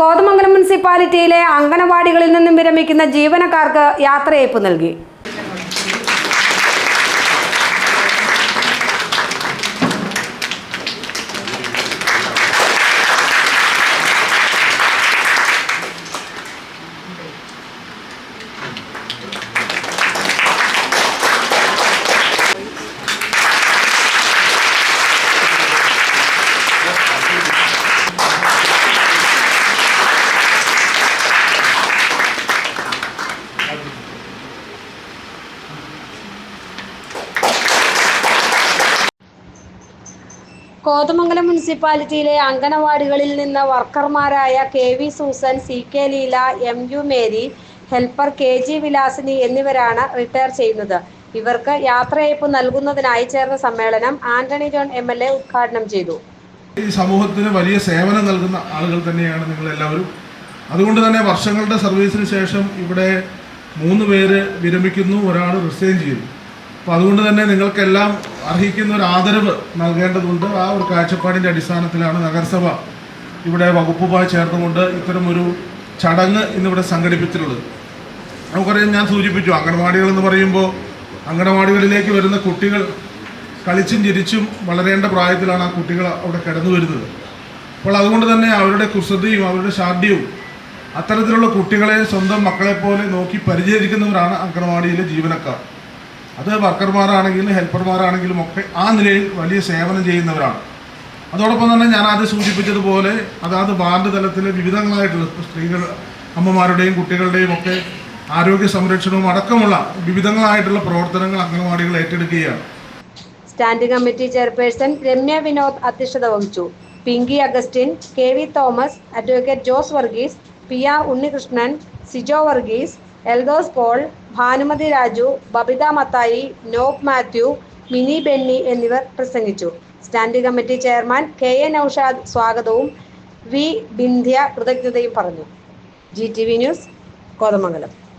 കോതമംഗലം മുനിസിപ്പാലിറ്റിയിലെ അംഗനവാടികളിൽ നിന്നും വിരമിക്കുന്ന ജീവനക്കാർക്ക് യാത്രയയപ്പ് നൽകി. കോതമംഗലം മുനിസിപ്പാലിറ്റിയിലെ അംഗനവാടികളിൽ നിന്ന് വർക്കർമാരായ K V Susan C K Leela M U Mary helper K G Vilasini എന്നിവരാണ് റിട്ടയർ ചെയ്യുന്നത്. ഇവർക്ക് യാത്രയയപ്പ് നൽകുന്നതിനായി ചേർന്ന സമ്മേളനം Antony John M L A ഉദ്ഘാടനം ചെയ്തു. ഈ സമൂഹത്തിന് വലിയ സേവനം നൽകുന്ന ആളുകൾ തന്നെയാണ് നിങ്ങൾ എല്ലാവരും അതുകൊണ്ട് തന്നെ വർഷങ്ങളുടെ സർവീസിന് ശേഷം ഇവിടെ മൂന്ന് പേര് വിരമിക്കുന്നു ഒരാൾ റിസൈൻ ചെയ്യുന്നു. അപ്പോൾ അതുകൊണ്ട് തന്നെ നിങ്ങൾക്കെല്ലാം അർഹിക്കുന്ന ഒരു ആദരവ് നൽകേണ്ടതുണ്ട്. ആ ഒരു കാഴ്ചപ്പാടിന്റെ അടിസ്ഥാനത്തിലാണ് നഗരസഭ ഇവിടെ വകുപ്പുമായി ചേർന്നുകൊണ്ട് ഇത്തരമൊരു ചടങ്ങ് ഇന്നിവിടെ സംഘടിപ്പിച്ചിട്ടുള്ളത്. നമുക്കറിയാം ഞാൻ സൂചിപ്പിച്ചു അംഗൻവാടികൾ എന്ന് പറയുമ്പോൾ അംഗനവാടികളിലേക്ക് വരുന്ന കുട്ടികൾ കളിച്ചും ചിരിച്ചും വളരേണ്ട പ്രായത്തിലാണ് ആ കുട്ടികൾ അവിടെ കിടന്നു വരുന്നത്. അപ്പോൾ അതുകൊണ്ട് തന്നെ അവരുടെ കുസൃതിയും അവരുടെ ശാഠ്യവും അത്തരത്തിലുള്ള കുട്ടികളെ സ്വന്തം മക്കളെപ്പോലെ നോക്കി പരിചരിക്കുന്നവരാണ് അംഗനവാടിയിലെ ജീവനക്കാർ. അത് വർക്കർമാരാണെങ്കിലും ഹെൽപ്പർമാരാണെങ്കിലും ഒക്കെ ആ നിലയിൽ വലിയ സേവനം ചെയ്യുന്നവരാണ്. അതോടൊപ്പം തന്നെ ഞാൻ ആദ്യം സൂചിപ്പിച്ചതുപോലെ അതാത് വാർഡ് തലത്തിലെ വിവിധങ്ങളായിട്ടുള്ള സ്ത്രീകൾ അമ്മമാരുടെയും കുട്ടികളുടെയും ഒക്കെ ആരോഗ്യ സംരക്ഷണവും അടക്കമുള്ള വിവിധങ്ങളായിട്ടുള്ള പ്രവർത്തനങ്ങൾ അംഗനവാടികൾ ഏറ്റെടുക്കുകയാണ്. Standing committee chairperson Ramya Vinod അധ്യക്ഷത വഹിച്ചു. Pinky Augustine K V Thomas advocate Jose Varghese P R Unnikrishnan Sijo Varghese Eldhose Paul Bhanumathi Raju Babitha Mathai Nob Mathew Mini Benny എന്നിവർ പ്രസംഗിച്ചു. Standing committee chairman K A Noushad സ്വാഗതവും V Bindhya കൃതജ്ഞതയും പറഞ്ഞു. G T V news Kothamangalam.